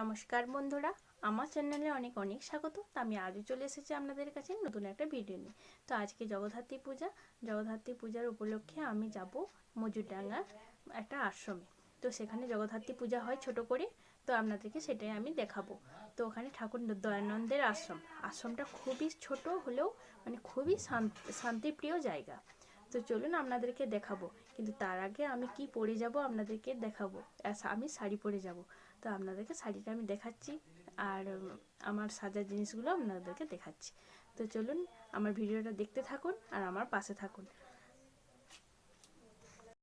নমস্কার বন্ধুরা, আমার চ্যানেলে অনেক অনেক স্বাগত। আমি আজও চলে এসেছি আপনাদের কাছে নতুন একটা ভিডিও নিয়ে। তো আজকে জগদ্ধাত্রী পূজা, জগদ্ধাত্রী পূজার উপলক্ষে আমি যাব মজুরডাঙ্গা একটা আশ্রমে। তো সেখানে জগদ্ধাত্রী পূজা হয় ছোট করে, তো আপনাদেরকে সেটাই আমি দেখাবো। তো ওখানে ঠাকুর দয়ানন্দের আশ্রম। আশ্রমটা খুবই ছোট হলেও মানে খুবই শান্তি শান্তিপ্রিয় জায়গা। তো চলুন আপনাদেরকে দেখাবো। কিন্তু তার আগে আমি কি পরে যাব আপনাদেরকে দেখাবো। আমি শাড়ি পরে যাব। তো আপনাদেরকে শাড়িটা আমি দেখাচ্ছি আর আমার সাজার জিনিসগুলো আপনাদেরকে দেখাচ্ছি। তো চলুন আমার ভিডিওটা দেখতে থাকুন আর আমার পাশে থাকুন।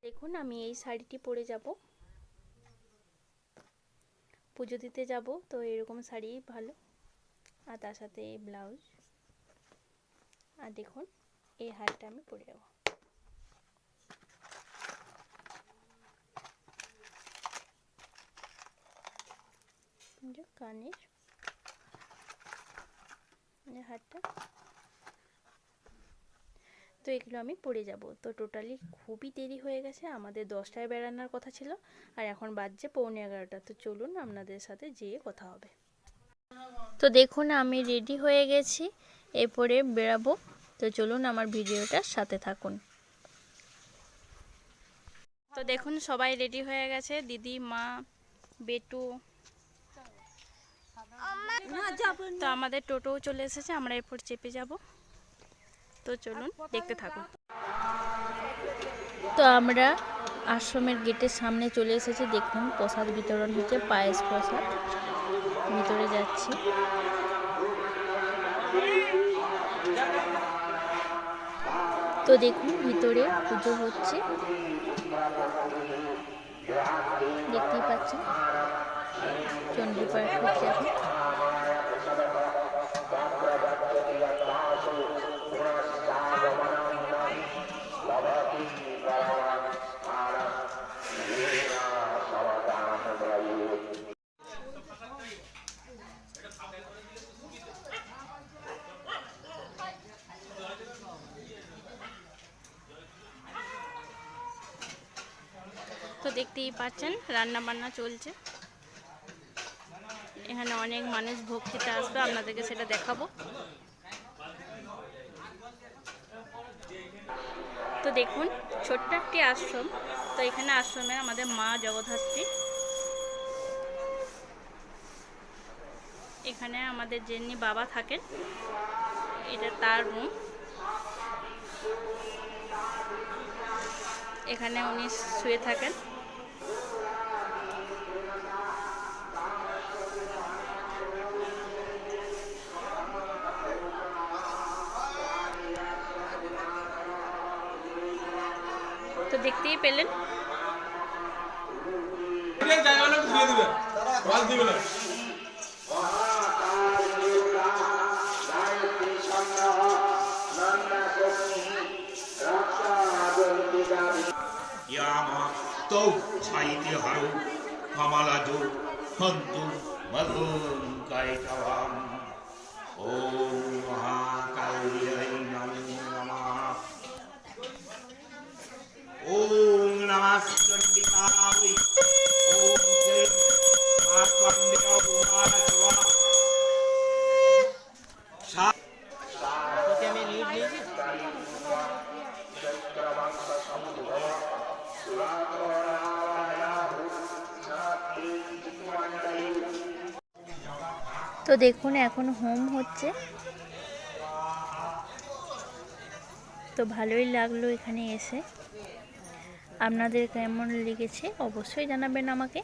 দেখুন আমি এই শাড়িটি পরে যাব। পুজো দিতে যাব, তো এরকম শাড়ি ভালো। আর তার সাথে ব্লাউজ। আর দেখুন, এই হারটা আমি পরে যাব। যে কানের এই হারটা। তো এগুলো আমি পরে যাব। তো টোটালি খুবই দেরি হয়ে গেছে। আমাদের দশটায় বেড়ানোর কথা ছিল। আর এখন বাজছে পৌনে এগারোটা। তো চলুন আপনাদের সাথে যেয়ে কথা হবে। তো দেখুন, আমি রেডি হয়ে গেছি। এরপরে বেরাবো তো চলুন আমার ভিডিওটার সাথে থাকুন। তো দেখুন, সবাই রেডি হয়ে গেছে। দিদি, মা, বেটু তো আমাদের টোটোও চলে এসেছে, আমরা এরপর চেপে যাব। তো চলুন, দেখতে থাকুন। তো আমরা আশ্রমের গেটের সামনে চলে এসেছি, দেখুন, প্রসাদ বিতরণ হচ্ছে, পায়েস প্রসাদ। ভিতরে যাচ্ছি। তো দেখুন, ভিতরে পুজো হচ্ছে। দেখতেই পাচ্ছেন চণ্ডী পাঠ হচ্ছে এখন। দেখতেই পাচ্ছেন রান্না বান্না চলছে। এখানে অনেক মানুষ ভোগ খেতে আসবে, আপনাদেরকে সেটা দেখাবো। তো দেখুন, ছোট্ট একটি আশ্রম। তো এখানে আশ্রমে আমাদের মা জগদ্ধাত্রী। এখানে আমাদের যেমনি বাবা থাকেন, এটা তার রুম। এখানে উনি শুয়ে থাকেন। দেখতেই পেলেন। জায়গাগুলো ধুয়ে দিবে জল দিবে না चण्डिकायै ॐ श्री मार्कण्डेय उमानस्वा सा তো দেখুন এখন হোম হচ্ছে তো ভালোই লাগলো এখানে এসে আপনাদের কেমন লেগেছে অবশ্যই জানাবেন আমাকে।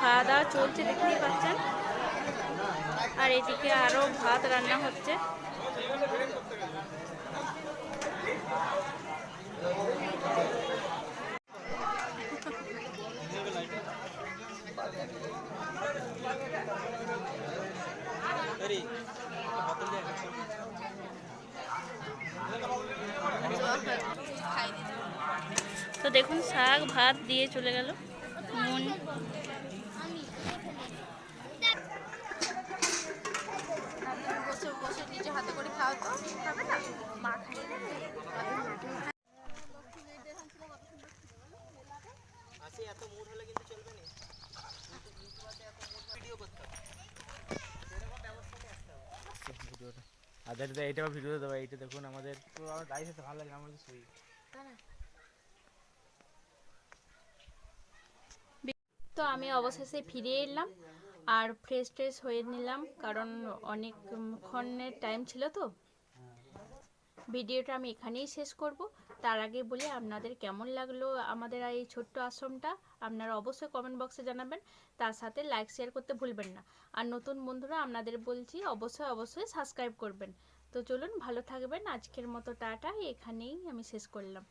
খাওয়া দাওয়া চলছে, দেখতেই পাচ্ছেন। আর এদিকে আরও ভাত রান্না হচ্ছে। তো দেখুন, শাক, ভাত দিয়ে চলে গেল। আদের তো এইটা ভিডিও দেবো এইটা দেখুন আমাদের। তো আমার দাঁড়িয়ে সাথে ভালো লাগে আমার শুই তো আমি অবশেষে ফিরে এলাম আর ফ্রেশ ট্রেশ হয়ে নিলাম কারণ অনেকক্ষণের টাইম ছিল তো। ভিডিওটা আমি এখানেই শেষ করব। তার আগে বলি আপনাদের কেমন লাগল আমাদের এই ছোট্ট আশ্রমটা? আপনারা অবশ্যই কমেন্ট বক্সে জানাবেন। তার সাথে লাইক শেয়ার করতে ভুলবেন না। আর নতুন বন্ধুরা আপনাদের বলছি অবশ্যই অবশ্যই সাবস্ক্রাইব করবেন। তো চলুন ভালো থাকবেন। আজকের মতো টাটা। এখানেই আমি শেষ করলাম।